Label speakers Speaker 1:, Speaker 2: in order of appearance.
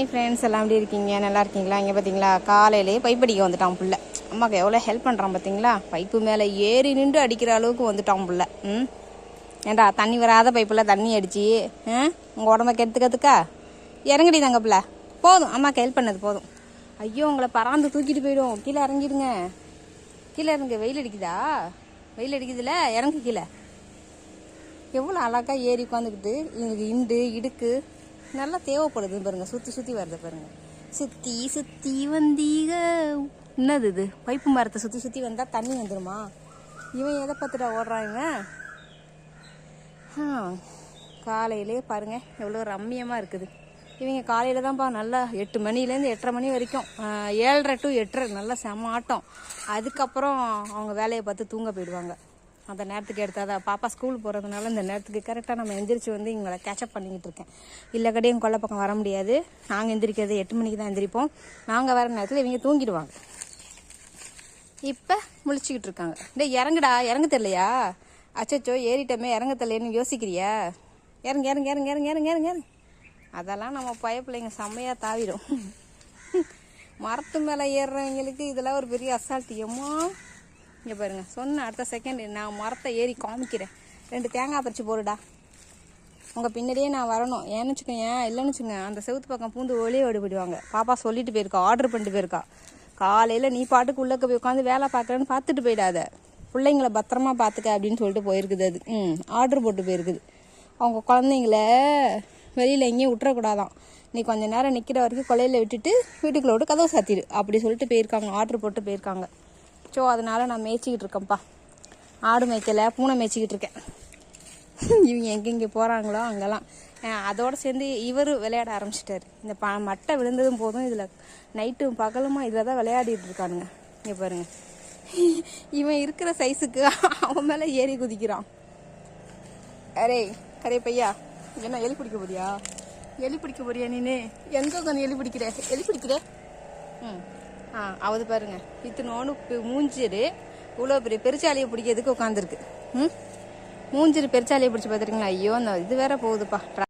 Speaker 1: hi friends எல்லாம் எப்படி இருக்கீங்க நல்லா இருக்கீங்களா இங்கே பார்த்தீங்களா காலையிலேயே பைப் அடிக்க வந்துட்டான் பிள்ளை அம்மாவுக்கு எவ்வளோ ஹெல்ப் பண்ணுறான் பார்த்தீங்களா பைப்பு மேலே ஏறி நின்று அடிக்கிற அளவுக்கு வந்துட்டான் புள்ள ம் ஏண்டா தண்ணி வராத பைப்பில் தண்ணி அடிச்சு உங்கள் உடம்ப கெடுத்துக்கிறதுக்கா இறங்கடி தாங்க பிள்ளை போதும் அம்மாவுக்கு ஹெல்ப் பண்ணது போதும் ஐயோ உங்களை பறாந்து தூக்கிட்டு போயிடும் கீழே இறங்கிடுங்க கீழே இறங்க வெயில் அடிக்குதா வெயில் அடிக்குதுல இறங்கு கீழே எவ்வளோ அழகாக ஏறி உட்காந்துக்கிட்டு இவங்களுக்கு இண்டு இடுக்கு நல்லா தேவைப்படுது பாருங்கள் சுற்றி சுற்றி வருது பாருங்கள் சுற்றி சுற்றி வந்தீங்க என்னது இது பைப்பு மரத்தை சுற்றி சுற்றி வந்தால் தண்ணி வந்துடுமா இவன் எதை பார்த்துட்டா ஓடுறான் இவன் காலையிலே பாருங்க எவ்வளோ ரம்மியமாக இருக்குது இவங்க காலையில் தான்ப்பா நல்லா எட்டு மணிலேருந்து எட்டரை மணி வரைக்கும் ஏழரை டு எட்டரை நல்லா செம ஆட்டம் அதுக்கப்புறம் அவங்க வேலையை பார்த்து தூங்க போயிடுவாங்க அந்த நேரத்துக்கு எடுத்தால் பாப்பா ஸ்கூல் போகிறதுனால இந்த நேரத்துக்கு கரெக்டாக நம்ம எந்திரிச்சு வந்து எங்களை கேச்சப் பண்ணிக்கிட்டு இருக்கேன் இல்லை கடையும் கொல்லை பக்கம் வர முடியாது நாங்கள் எந்திரிக்கிறது எட்டு மணிக்கு தான் எந்திரிப்போம் நாங்கள் வர நேரத்தில் இவங்க தூங்கிடுவாங்க இப்போ முழிச்சிக்கிட்டு இருக்காங்க டே இறங்குடா இறங்க தெரியலையா அச்சோ ஏறிட்டோமே இறங்க தெரியலன்னு யோசிக்கிறியா இறங்க இறங்க இறங்க இறங்க இறங்க இறங்க இறங்க அதெல்லாம் நம்ம பய பிள்ளைங்க செம்மையாக தாவிடும் மரத்து மேலே ஏறுறவங்களுக்கு இதெல்லாம் ஒரு பெரிய அசால்ட்டியமாக இங்கே பாருங்கள் சொன்ன அடுத்த செகண்ட் நான் மரத்தை ஏறி காமிக்கிறேன் ரெண்டு தேங்காய் பறிச்சு போடுடா உங்கள் பின்னாடியே நான் வரணும் ஏன்னு வச்சுக்கோங்க இல்லைன்னு வச்சுக்கோங்க அந்த செவுத்து பக்கம் பூந்து ஒளியே ஓடிபிடுவாங்க பாப்பா சொல்லிட்டு போயிருக்கா ஆர்டர் பண்ணிட்டு போயிருக்கா காலையில் நீ பாட்டுக்கு உள்ளக்க போய் உட்காந்து வேலை பார்க்குறேன்னு பார்த்துட்டு போயிடாத பிள்ளைங்களை பத்திரமா பார்த்துக்க அப்படின்னு சொல்லிட்டு போயிருக்குது அது ம் ஆர்டர் போட்டு போயிருக்குது அவங்க குழந்தைங்கள வெளியில் எங்கேயும் விட்டுறக்கூடாதான் நீ கொஞ்சம் நேரம் நிற்கிற வரைக்கும் கொலையில் விட்டுட்டு வீட்டுக்குள்ளோடு விட்டு கதவை சாத்திடு அப்படி சொல்லிட்டு போயிருக்காங்க ஆர்டர் போட்டு போயிருக்காங்க ஸோ அதனால் நான் மேய்ச்சிக்கிட்டு இருக்கேன்ப்பா ஆடு மேய்க்கலை பூனை மேய்ச்சிக்கிட்டு இருக்கேன் இவங்க எங்கெங்கே போகிறாங்களோ அங்கெல்லாம் அதோடு சேர்ந்து இவர் விளையாட ஆரம்பிச்சிட்டாரு இந்த ப மட்டை விழுந்ததும் போதும் இதில் நைட்டும் பகலுமா இதில் தான் விளையாடிட்டு இருக்கானுங்க இங்கே பாருங்க இவன் இருக்கிற சைஸுக்கு அவன் மேலே ஏறி குதிக்கிறான் அரே அரே பையா என்ன எலி பிடிக்க போறியா எலி பிடிக்க போறியா நீனு எங்கே உட்காந்து எலி பிடிக்கிற எலி பிடிக்கிற ம் ஆ அது பாருங்க இத்தனோன்னு மூஞ்சிரு இவ்வளோ பெரிய பெருச்சாலையை பிடிக்கிறதுக்கு உட்காந்துருக்கு ம் மூஞ்சிரு பெருச்சாலையை பிடிச்சி பார்த்துருக்கீங்களா ஐயோ இந்த இது வேற போகுதுப்பா